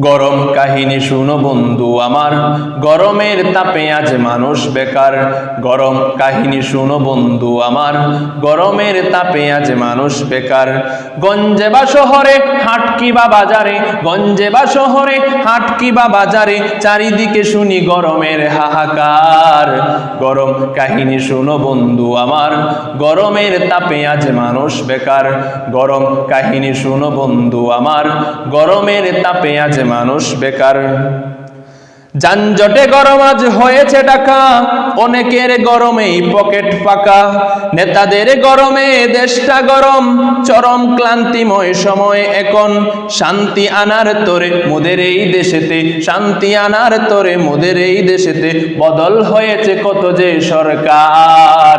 গরম কাহিনী শুনো বন্ধু আমার। গরমের তাপে আজ মানুষ বেকার। গরম কাহিনী শুনো বন্ধু আমার। গরমের তাপে আজ মানুষ বেকার। গঞ্জে বা শহরে হাট কি বা বাজারে। গঞ্জে বা শহরে হাট কি বা বাজারে। চারিদিকে শুনি গরমের হাহাকার। গরম কাহিনী শুনো বন্ধু আমার। গরমের তাপে আজ মানুষ বেকার। গরম কাহিনী শুনো বন্ধু আমার। গরমের তাপে আজ মানুষ বেকার যানজটে গরম আজ হয়েছে টাকা অনেকের গরমেই পকেট ফাঁকা। নেতাদের গরমে দেশটা গরম। চরম ক্লান্তিময় সময় এখন। শান্তি আনার তোরে মোদের এই দেশেতে। শান্তি আনার তোরে মোদের এই দেশেতে। বদল হয়েছে কত যে সরকার।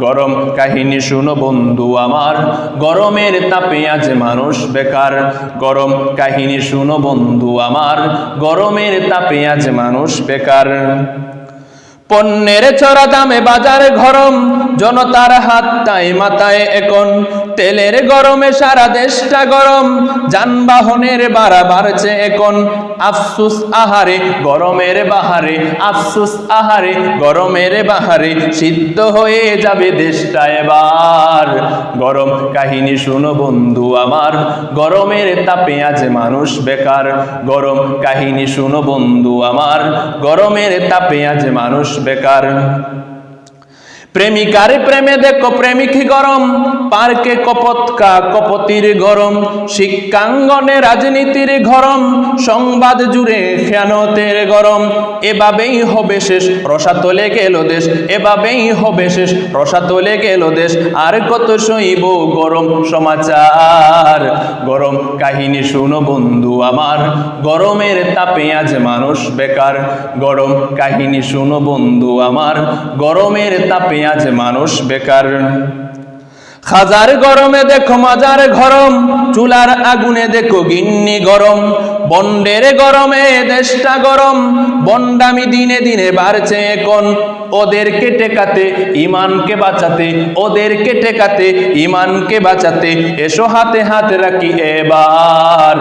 গরম কাহিনী শুনো বন্ধু আমার। গরমের তাপে আজ মানুষ বেকার। গরম কাহিনী শুনো বন্ধু আমার। গরমের তাপে আজ মানুষ বেকার। পণ্যের চড়া দামে বাজার গরম, জনতার হাত তাই মাথায় এখন। তেলের গরমে সারা দেশটা গরম, যানবাহনের বাড়া বাড়ছে এখন। আফসুস আহারে, গরমের বাহারে, আফসুস আহারে, গরমের বাহারে, সিদ্ধ হয়ে যাবে দেশটা এবার। গরম কাহিনী শুনো বন্ধু আমার, গরমের তাপে আজ মানুষ বেকার। গরম কাহিনী শুনো বন্ধু আমার, গরমের তাপে আজ মানুষ বেকার। প্রেমিকার প্রেমে দেখো প্রেমিক গরম, পার্কে কপতকা কপতির গরম, শিক্ষাঙ্গনে রাজনীতির গরম সংবাদ জুড়ে খেয়ানতের গরম। এভাবেই হবে শেষ রসাতলে গেল দেশ, এভাবেই হবে শেষ রসাতলে গেল দেশ। আর কত সইব গরম, সমাচার গরম। কাহিনী শুনো বন্ধু আমার, গরমের তাপে আজ মানুষ বেকার। গরম, কাহিনী শুনো বন্ধু আমার, গরমের তাপে আজ মানুষ বেকার। খাজার গরমে দেখো মাজার গরম চুলার আগুনে দেখো গিন্নি গরম। বন্ডের গরমে দেশটা গরম বন্ডামি দিনে দিনে বাড়ছে এখন। ওদেরকে টেকাতে ইমানকে বাঁচাতে, ওদেরকে টেকাতে ইমানকে বাঁচাতে, এসো হাতে হাত রাখি এবার।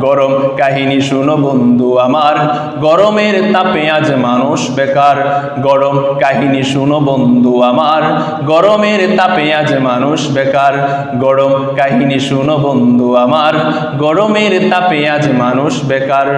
গরম কাহিনী শুনো বন্ধু আমার, গরমের তাপে আজ মানুষ বেকার। গরম কাহিনী শুনো বন্ধু আমার, গরমের তাপে আজ মানুষ বেকার। গরম কাহিনী শুনো বন্ধু আমার, গরমের তাপে আজ মানুষ বেকার।